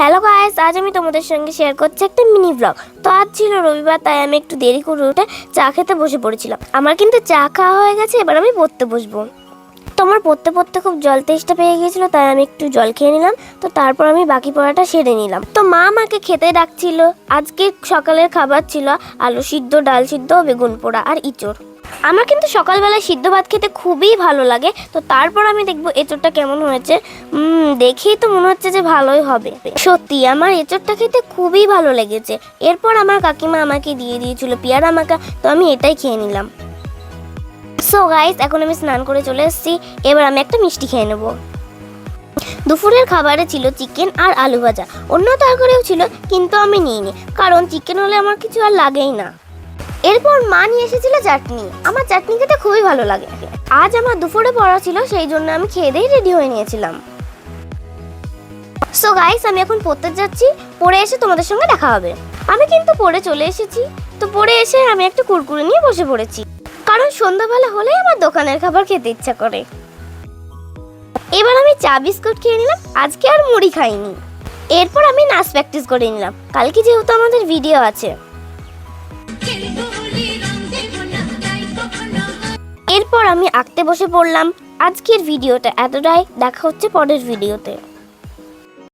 Hello guys আজ আমি তোমাদের সঙ্গে শেয়ার করছি একটা মিনি ব্লগ তো আজ ছিল রবিবার, তাই আমি একটু দেরি করে উঠে চা খেতে বসে পড়েছিলাম। আমার কিন্তু চা খাওয়া হয়ে গেছে, এবার আমি পড়তে বসবো। তো আমার পড়তে পড়তে খুব জল তেষ্টা পেয়ে গিয়েছিল, তাই আমি একটু জল খেয়ে নিলাম। তো তারপর আমি বাকি পড়াটা সেরে নিলাম। তো মা আমাকে খেতে ডাকছিল। আজকে সকালের খাবার ছিল আলু সিদ্ধ, ডাল সিদ্ধ, বেগুন পোড়া আর ইঁচড়। আমার কিন্তু সকালবেলা সিদ্ধ ভাত খেতে খুবই ভালো লাগে, তো তারপর আমি দেখব এঁচড়টা কেমন হয়েছে। দেখেই তো মনে হচ্ছে যে ভালোই হবে। সত্যি, আমার এঁচড়টা খেতে খুবই ভালো লেগেছে। এরপর আমার কাকিমা আমাকে দিয়ে দিয়েছিল, পেয়ারা মাখা, তো আমি এটাই খেয়ে নিলাম। সো গাইস এখন আমি স্নান করে চলে এসেছি, এবার আমি একটা মিষ্টি খেয়ে নেব। দুপুরের খাবারে ছিল চিকেন আর আলু ভাজা, অন্য তরকারিও ছিল, কিন্তু আমি নিইনি, কারণ চিকেন হলে আমার কিছু আর লাগেই না। এরপর মা নিয়ে এসেছিল চাটনি। আমার চাটনি খেতে খুবই ভালো লাগে। আজ আমার দুপুরে পড়া ছিল, সেই জন্য আমি খেয়ে দিয়ে রেডি হয়ে নিয়েছিলাম। সো গাইস আমি এখন পড়তে যাচ্ছি। পড়ে এসে তোমাদের সঙ্গে দেখা হবে। আমি কিন্তু পড়ে চলে এসেছি। তো পড়ে এসে আমি একটা কুরকুরে নিয়ে বসে পড়েছি। কারণ সন্ধ্যাবেলা হলেই আমার দোকানের খাবার খেতে ইচ্ছা করে। এবার আমি চা বিস্কুট খেয়ে নিলাম। আজকে আর মুড়ি খাইনি। এরপর আমি নাচ প্র্যাকটিস করে নিলাম। কালকে যেহেতু আমাদের ভিডিও আছে। এরপর আমি আঁকতে বসে পড়লাম। আজকের ভিডিওটা এতটাই। দেখা হচ্ছে পরের ভিডিওতে।